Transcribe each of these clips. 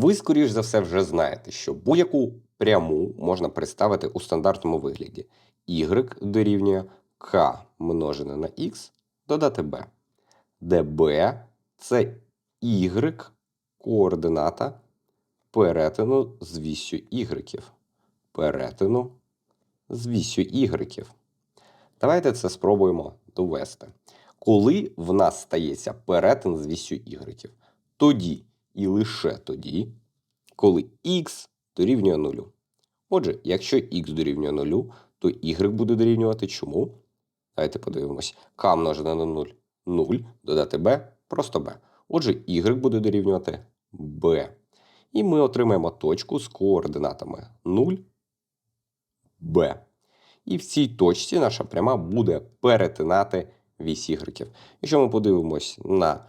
Ви, скоріш за все, вже знаєте, що будь-яку пряму можна представити у стандартному вигляді. y дорівнює k множене на x додати b, де b – це y координата перетину з вісю y. Перетину з вісю y. Давайте це спробуємо довести. Коли в нас стається перетин з вісю y, тоді і лише тоді, коли x дорівнює 0. Отже, якщо x дорівнює 0, то y буде дорівнювати чому? Давайте подивимось. k множене на 0 0, додати b просто b. Отже, y буде дорівнювати b. І ми отримаємо точку з координатами 0, b. І в цій точці наша пряма буде перетинати вісь y. Якщо ми подивимось на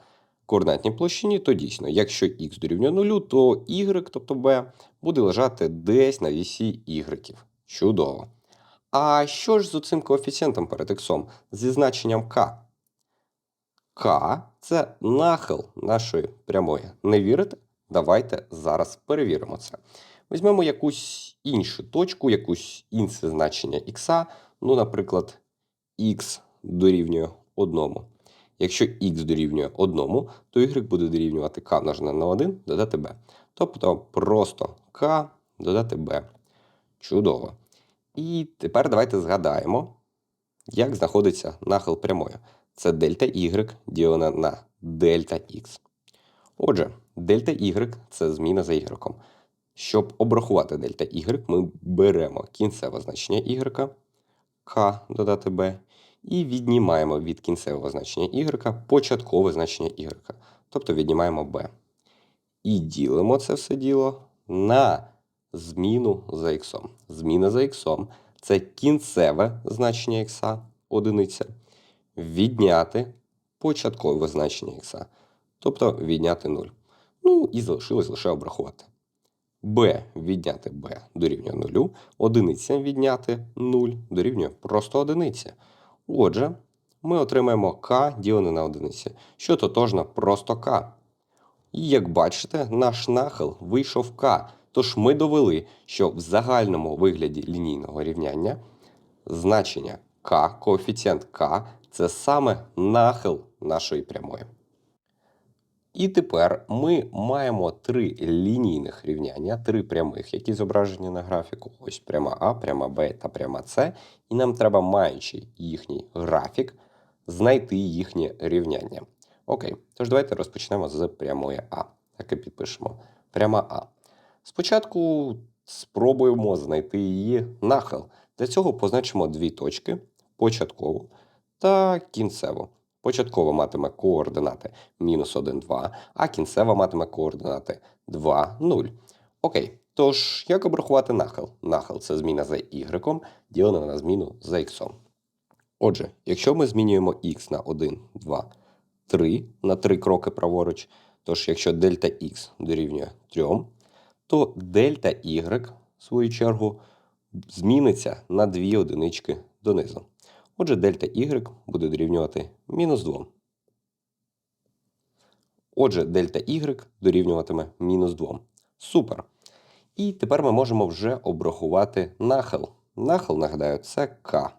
координатній площині, то дійсно, якщо x дорівнює 0, то y, тобто b, буде лежати десь на вісі y. Чудово. А що ж з цим коефіцієнтом перед x зі значенням k? k – це нахил нашої прямої. Не вірите? Давайте зараз перевіримо це. Візьмемо якусь іншу точку, якусь інше значення х, ну, наприклад, х дорівнює 1. Якщо х дорівнює 1, то y буде дорівнювати k множене на 1 додати b. Тобто просто k додати b. Чудово. І тепер давайте згадаємо, як знаходиться нахил прямої. Це дельта y ділена на дельта х. Отже, дельта y – це зміна за y. Щоб обрахувати дельта y, ми беремо кінцеве значення y, k додати b, і віднімаємо від кінцевого значення y початкове значення y, тобто віднімаємо b. І ділимо це все діло на зміну за x. Зміна за x – це кінцеве значення x, одиниця, відняти початкове значення x, тобто відняти 0. Ну і залишилось лише обрахувати. b відняти b дорівнює 0, одиниця відняти 0 дорівнює просто одиниця. Отже, ми отримаємо k ділене на одиниці, що тотожно просто k. І як бачите, наш нахил вийшов k, тож ми довели, що в загальному вигляді лінійного рівняння значення k, коефіцієнт k – це саме нахил нашої прямої. І тепер ми маємо три лінійних рівняння, три прямих, які зображені на графіку. Ось пряма А, пряма Б та пряма С. І нам треба, маючи їхній графік, знайти їхнє рівняння. Окей, тож давайте розпочнемо з прямої А. Так і підпишемо. Пряма А. Спочатку спробуємо знайти її нахил. Для цього позначимо дві точки початкову та кінцеву. Початково матиме координати мінус 1, 2, а кінцева матиме координати 2, 0. Окей, тож як обрахувати нахил? Нахил це зміна за y, ділена на зміну за x. Отже, якщо ми змінюємо x на 1, 2, 3 на 3 кроки праворуч, тож якщо дельта x дорівнює 3, то дельта y, в свою чергу, зміниться на 2 одинички донизу. Отже, дельта y буде дорівнювати мінус 2. Отже, дельта y дорівнюватиме мінус 2. Супер. І тепер ми можемо вже обрахувати нахил. Нахил, нагадаю, це k.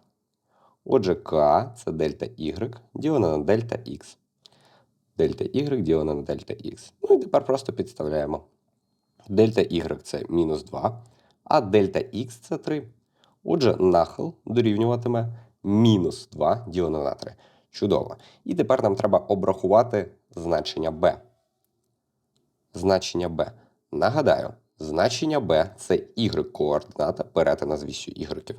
Отже, k це дельта y ділена на дельта x. Дельта y ділена на дельта x. Ну і тепер просто підставляємо. Дельта y це мінус 2, а дельта x це 3. Отже, нахил дорівнюватиме мінус 2 ділене на 3. Чудово. І тепер нам треба обрахувати значення b. Значення b. Нагадаю, значення b це y-координата перетина з вісю y.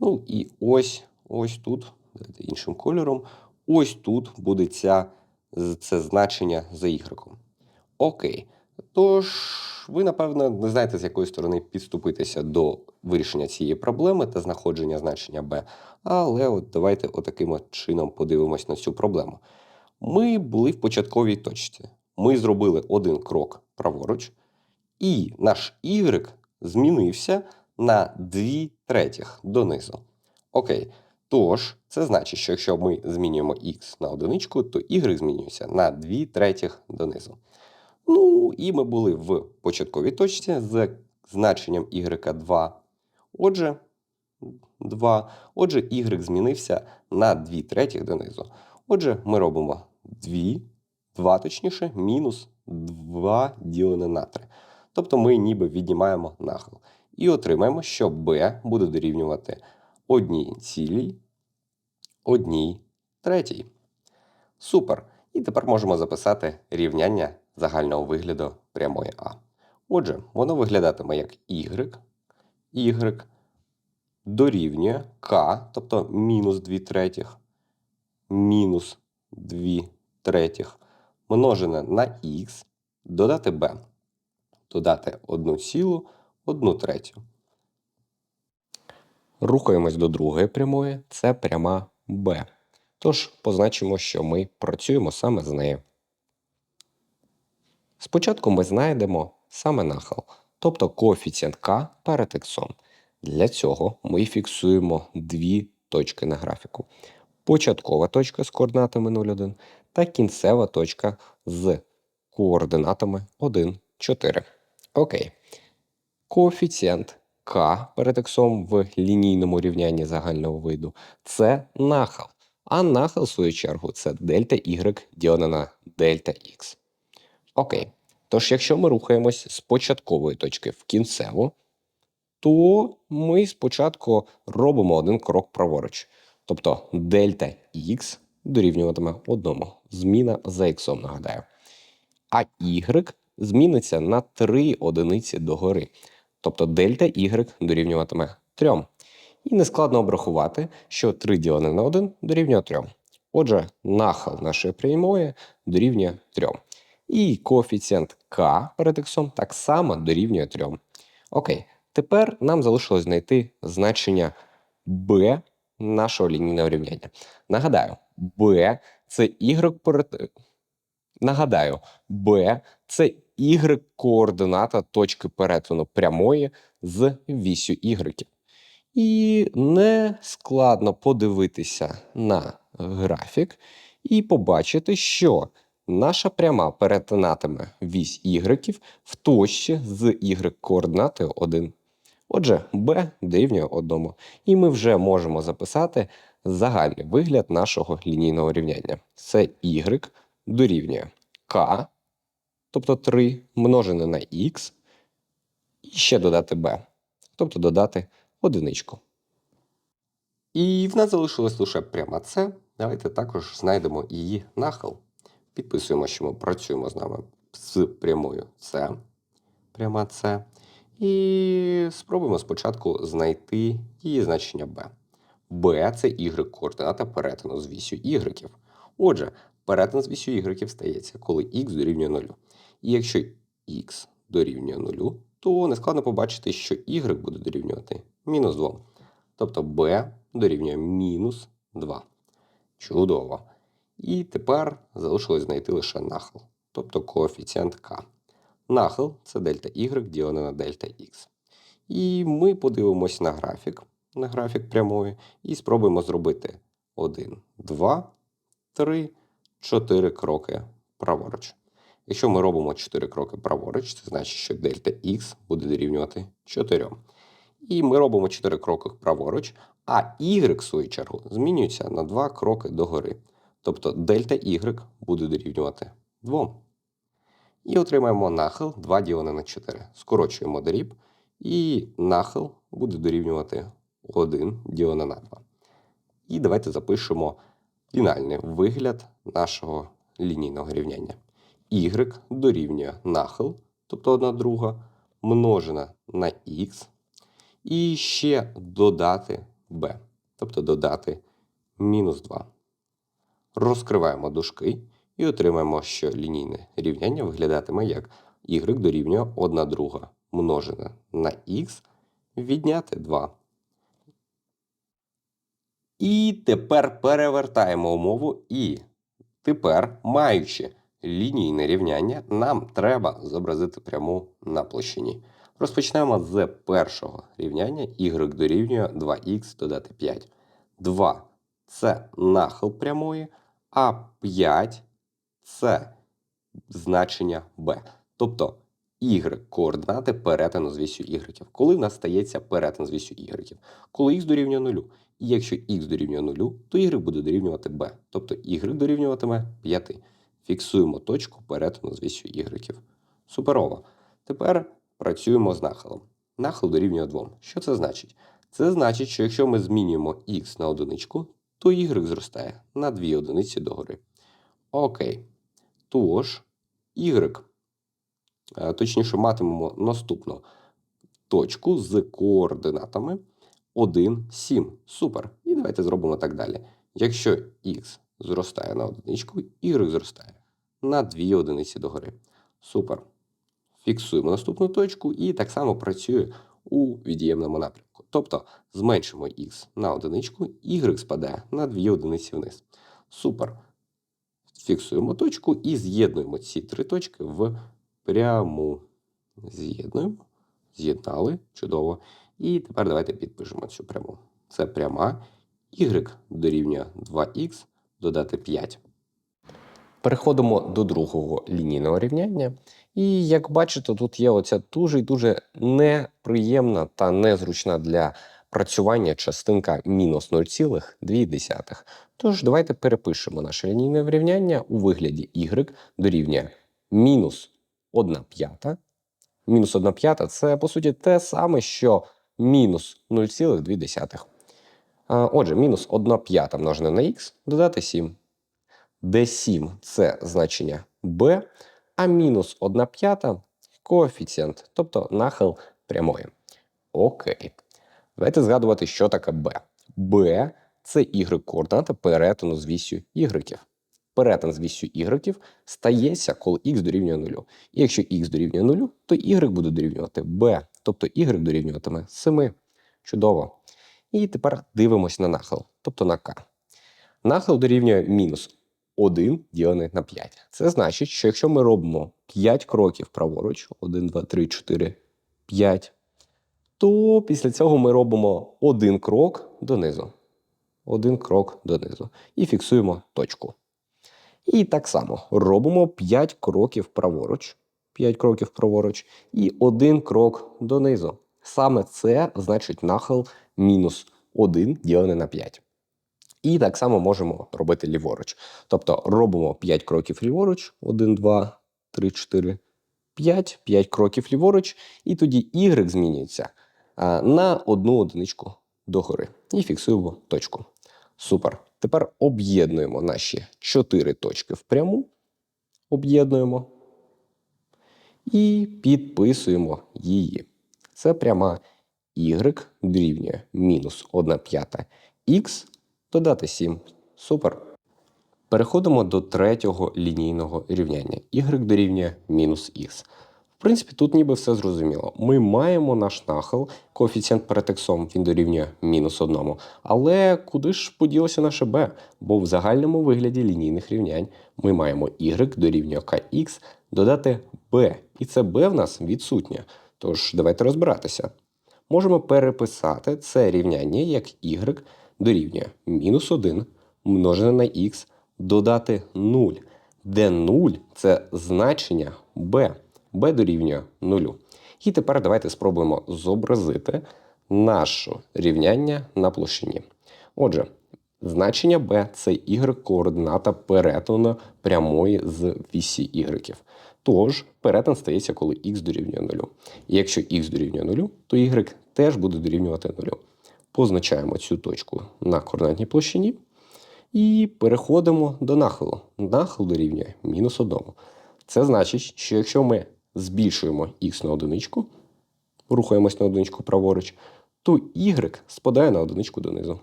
Ну і ось ось тут, іншим кольором, ось тут буде ця, це значення за y. Окей. Тож, ви, напевно, не знаєте, з якої сторони підступитися до вирішення цієї проблеми та знаходження значення b. Але от давайте отаким от чином подивимось на цю проблему. Ми були в початковій точці. Ми зробили один крок праворуч, і наш y змінився на 2 третіх донизу. Окей. Тож, це значить, що якщо ми змінюємо x на одиничку, то y змінюється на 2 третіх донизу. Ну, і ми були в початковій точці з значенням y2. Отже, 2. Отже, y змінився на 2 третіх донизу. Отже, ми робимо 2, 2 точніше, мінус 2 ділене на 3. Тобто ми ніби віднімаємо нахил. І отримаємо, що b буде дорівнювати 1 цілій, 1 третій. Супер. І тепер можемо записати рівняння загального вигляду прямої А. Отже, воно виглядатиме як y, y дорівнює k, тобто мінус 2 третіх, мінус 2 третіх, множене на х, додати b, додати 1 цілу, 1 третю. Рухаємось до другої прямої, це пряма b. Тож позначимо, що ми працюємо саме з нею. Спочатку ми знайдемо саме нахил, тобто коефіцієнт k перед х. Для цього ми фіксуємо дві точки на графіку. Початкова точка з координатами 0,1 та кінцева точка з координатами 1, 4. Окей. Коефіцієнт k перед х в лінійному рівнянні загального виду це нахил. А нахил, в свою чергу, це дельта y ділене на дельта x. Окей. Тож, якщо ми рухаємось з початкової точки в кінцеву, то ми спочатку робимо один крок праворуч. Тобто дельта x дорівнюватиме одному. Зміна за х, нагадаю. А y зміниться на 3 одиниці догори. Тобто дельта y дорівнюватиме 3. І нескладно обрахувати, що 3 ділене на 1 дорівнює 3. Отже, нахил нашої прямої дорівнює 3. І коефіцієнт k перед х так само дорівнює 3. Окей, тепер нам залишилось знайти значення b нашого лінійного рівняння. Нагадаю, b це y перед. Нагадаю, b це y координата точки перетину прямої з вісю y. І не складно подивитися на графік і побачити, що наша пряма перетинатиме вісь y в точці з y координатою 1. Отже, b дорівнює 1. І ми вже можемо записати загальний вигляд нашого лінійного рівняння. Це y дорівнює k, тобто 3 множене на x, і ще додати b, тобто додати одиничку. І в нас залишилась лише пряма С. Давайте також знайдемо її нахил. Підписуємо, що ми працюємо з нами з прямою С, пряма С. І спробуємо спочатку знайти її значення b. b – це y координата перетину з вісю y. Отже, перетин з вісю y стається, коли x дорівнює 0. І якщо x дорівнює 0, то нескладно побачити, що y буде дорівнювати мінус 2. Тобто b дорівнює мінус 2. Чудово. І тепер залишилось знайти лише нахил, тобто коефіцієнт k. Нахил це дельта y ділене на дельта x. І ми подивимось на графік, на графік прямої, і спробуємо зробити 1, 2, 3, 4 кроки праворуч. Якщо ми робимо 4 кроки праворуч, це значить, що дельта x буде дорівнювати 4. І ми робимо 4 кроки праворуч, а y, в свою чергу, змінюється на 2 кроки догори. Тобто дельта y буде дорівнювати 2. І отримаємо нахил 2 ділене на 4. Скорочуємо дріб, і нахил буде дорівнювати 1 ділене на 2. І давайте запишемо фінальний вигляд нашого лінійного рівняння. y дорівнює нахил, тобто 1 друга, множена на х, і ще додати b, тобто додати мінус 2. Розкриваємо дужки і отримаємо, що лінійне рівняння виглядатиме як y дорівнює 1 друга множена на х відняти 2. І тепер перевертаємо умову і тепер, маючи лінійне рівняння, нам треба зобразити пряму на площині. Розпочнемо з першого рівняння y дорівнює 2х додати 5. 2 це нахил прямої, а 5 це значення b. Тобто y координати перетину з вісю y. Коли в нас стається перетин з вісю y? Коли х дорівнює 0. І якщо х дорівнює 0, то y буде дорівнювати b. Тобто y дорівнюватиме 5. Фіксуємо точку перетину з вісю y. Суперово. Тепер працюємо з нахилом. Нахил дорівнює 2. Що це значить? Це значить, що якщо ми змінюємо х на одиничку, то y зростає на 2 одиниці догори. Окей. Тож, y, е, точніше, матимемо наступну точку з координатами 1, 7. Супер. І давайте зробимо так далі. Якщо х зростає на одиничку, y зростає на 2 одиниці догори. Супер. Фіксуємо наступну точку і так само працює у від'ємному напрямку. Тобто зменшимо х на одиничку, y спадає на 2 одиниці вниз. Супер. Фіксуємо точку і з'єднуємо ці три точки в пряму. З'єднуємо. З'єднали. Чудово. І тепер давайте підпишемо цю пряму. Це пряма y дорівнює 2х додати 5. Переходимо до другого лінійного рівняння. І як бачите, тут є оця дуже і дуже неприємна та незручна для працювання частинка мінус 0,2. Тож давайте перепишемо наше лінійне врівняння у вигляді y дорівнює мінус 1 п'ята. Мінус 1 п'ята це по суті те саме, що мінус 0,2. Отже, мінус 1 п'ята множене на х додати 7 де 7 це значення b, а мінус 1 п'ята коефіцієнт, тобто нахил прямої. Окей. Давайте згадувати, що таке b. b – це y координата перетину з вісю y. Перетин з вісю y стається, коли х дорівнює 0. І якщо х дорівнює 0, то y буде дорівнювати b, тобто y дорівнюватиме 7. Чудово. І тепер дивимось на нахил, тобто на k. Нахил дорівнює мінус 1 ділений на 5. Це значить, що якщо ми робимо 5 кроків праворуч, 1, 2, 3, 4, 5, то після цього ми робимо один крок донизу. Один крок донизу. І фіксуємо точку. І так само робимо 5 кроків праворуч. 5 кроків праворуч і один крок донизу. Саме це значить нахил мінус 1 ділений на 5. І так само можемо робити ліворуч. Тобто робимо 5 кроків ліворуч, 1, 2, 3, 4, 5, 5 кроків ліворуч, і тоді y змінюється на одну одиничку догори. І фіксуємо точку. Супер. Тепер об'єднуємо наші 4 точки в пряму. Об'єднуємо і підписуємо її. Це пряма y дорівнює мінус 1 п'ята х додати 7. Супер. Переходимо до третього лінійного рівняння. y дорівнює мінус х. В принципі, тут ніби все зрозуміло. Ми маємо наш нахил, коефіцієнт перед іксом, він дорівнює мінус 1. Але куди ж поділося наше b? Бо в загальному вигляді лінійних рівнянь ми маємо y дорівнює kx додати b. І це b в нас відсутнє. Тож давайте розбиратися. Можемо переписати це рівняння як y дорівнює мінус 1 множене на х додати 0, де 0 це значення b. b дорівнює 0. І тепер давайте спробуємо зобразити наше рівняння на площині. Отже, значення b це y координата перетину прямої з вісі y. Тож, перетин стається, коли х дорівнює 0. І якщо х дорівнює 0, то y теж буде дорівнювати 0 позначаємо цю точку на координатній площині і переходимо до нахилу. Нахил дорівнює мінус 1. Це значить, що якщо ми збільшуємо х на одиничку, рухаємось на одиничку праворуч, то y спадає на одиничку донизу.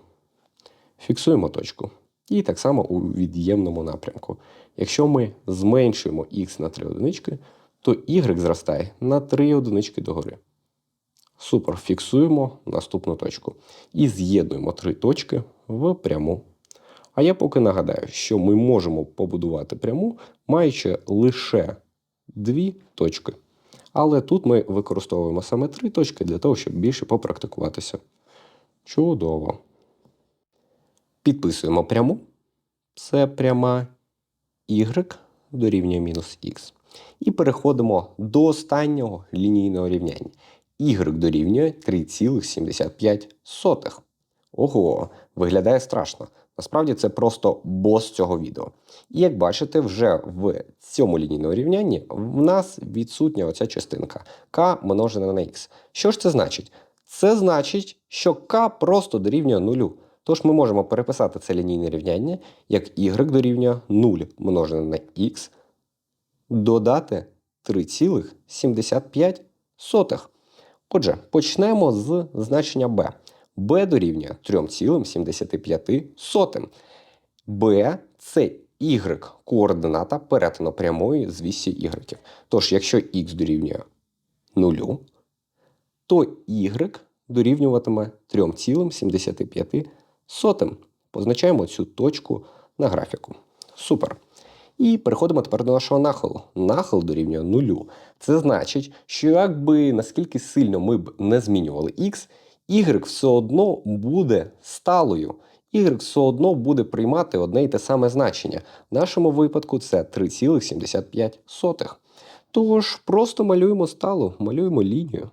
Фіксуємо точку. І так само у від'ємному напрямку. Якщо ми зменшуємо х на 3 одинички, то y зростає на 3 одинички догори. Супер. Фіксуємо наступну точку. І з'єднуємо три точки в пряму. А я поки нагадаю, що ми можемо побудувати пряму, маючи лише дві точки. Але тут ми використовуємо саме три точки для того, щоб більше попрактикуватися. Чудово. Підписуємо пряму. Це пряма y дорівнює мінус х. І переходимо до останнього лінійного рівняння. Y дорівнює 3,75. Ого, виглядає страшно. Насправді це просто бос цього відео. І як бачите, вже в цьому лінійному рівнянні в нас відсутня оця частинка k множена на x. Що ж це значить? Це значить, що k просто дорівнює нулю. Тож ми можемо переписати це лінійне рівняння як y дорівнює 0 множене на x, додати 3,75. Отже, почнемо з значення b. b дорівнює 3,75. b – це y координата перетину прямої з вісі y. Тож, якщо x дорівнює 0, то y дорівнюватиме 3,75. Позначаємо цю точку на графіку. Супер. І переходимо тепер до нашого нахилу. Нахил дорівнює нулю. Це значить, що якби наскільки сильно ми б не змінювали x, y все одно буде сталою. Y все одно буде приймати одне і те саме значення. В нашому випадку це 3,75. Тож просто малюємо сталу, малюємо лінію.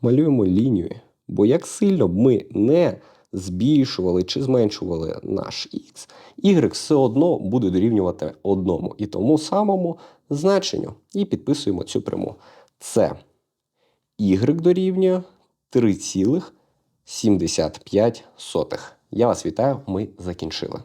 Малюємо лінію. Бо як сильно б ми не збільшували чи зменшували наш x, y все одно буде дорівнювати одному і тому самому значенню. І підписуємо цю пряму. Це y дорівнює 3,75. Я вас вітаю, ми закінчили.